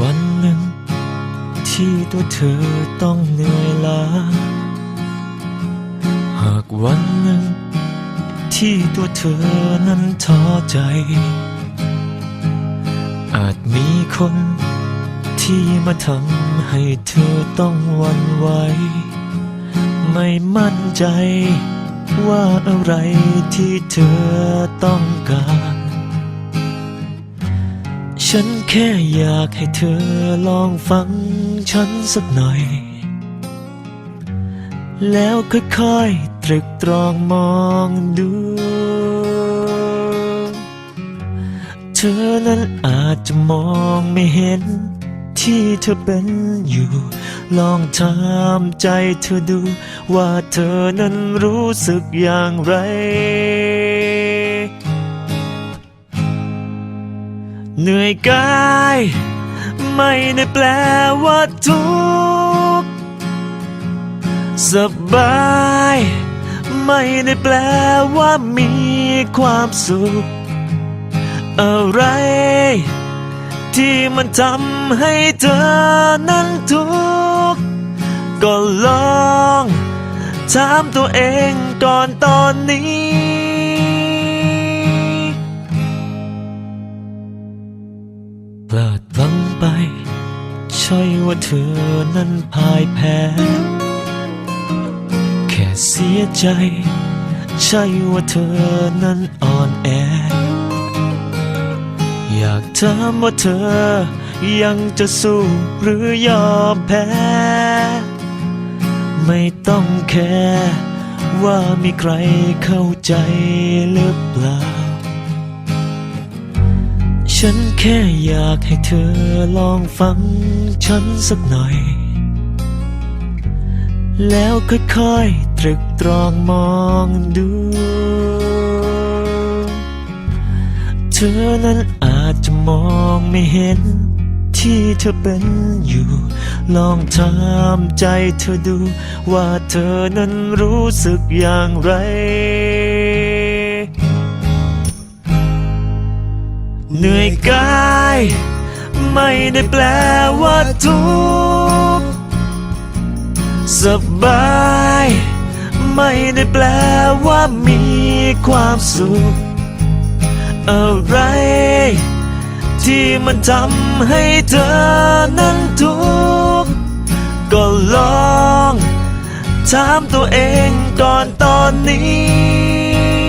วันหนึ่ง ที่ตัวเธอต้องเหนื่อยล้า หากวันหนึ่ง ที่ตัวเธอนั้นท้อใจ อาจมีคนที่มาทำให้เธอต้องวันไหวไม่มั่นใจว่าอะไรที่เธอต้องการ ฉันแค่อยากให้เธอลองฟังฉันสักหน่อย แล้วค่อยๆตรึกตรองมองดู เธอนั้นอาจจะมองไม่เห็นที่เธอเป็นอยู่ ลองถามใจเธอดู ว่าเธอนั้นรู้สึกอย่างไร เหนื่อยกาย ไม่ได้แปลว่าทุกสบาย ไม่ได้แปลว่ามีความสุข อะไร ที่มันทำให้เธอนั้นทุกข์ก็ลองถามตัวเองก่อนตอนนี้ ว่าเธอนั้นพ่ายแพ้ แค่เสียใจ ใช่ว่าเธอนั้นอ่อนแอ อยากถามว่าเธอยังจะสู้หรือยอมแพ้ ไม่ต้องแค่ว่ามีใครเข้าใจหรือเปล่า ฉันแค่อยากให้เธอลองฟัง ฉันสักหน่อย แล้วค่อยๆตรึกตรองมองดู เธอนั้นอาจจะมองไม่เห็น ที่เธอเป็นอยู่ ลองถามใจเธอดู ว่าเธอนั้นรู้สึกอย่างไรเหนื่อยกาย ไม่ได้แปลว่าทุกสบาย ไม่ได้แปลว่ามีความสุข อะไร ที่มันทำให้เธอนั้นทุกข์ก็ลองถามตัวเองก่อนตอนนี้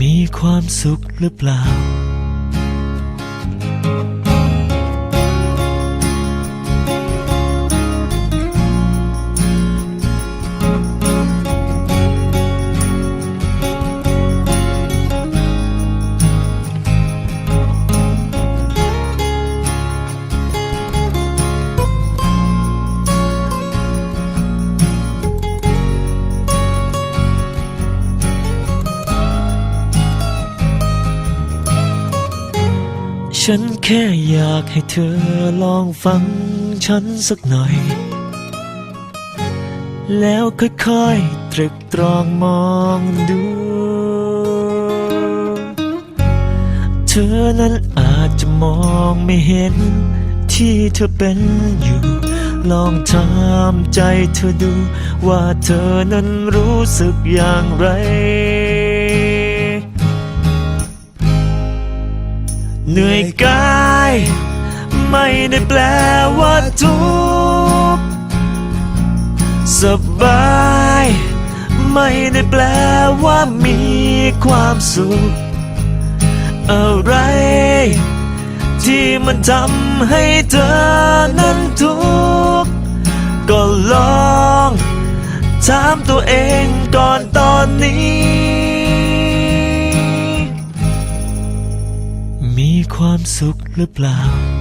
มีความสุขหรือเปล่า ฉันแค่อยากให้เธอลองฟังฉันสักหน่อย แล้วค่อยๆตรึกตรองมองดู เธอนั้นอาจจะมองไม่เห็นที่เธอเป็นอยู่ ลองถามใจเธอดูว่าเธอนั้นรู้สึกอย่างไร เหนื่อยกาย ไม่ได้แปลว่าทุกข์สบาย ไม่ได้แปลว่ามีความสุข อะไร ที่มันทำให้เธอนั้นทุกข์ก็ลอง ถามตัวเองก่อนตอนนี้ ความสุขหรือเปล่า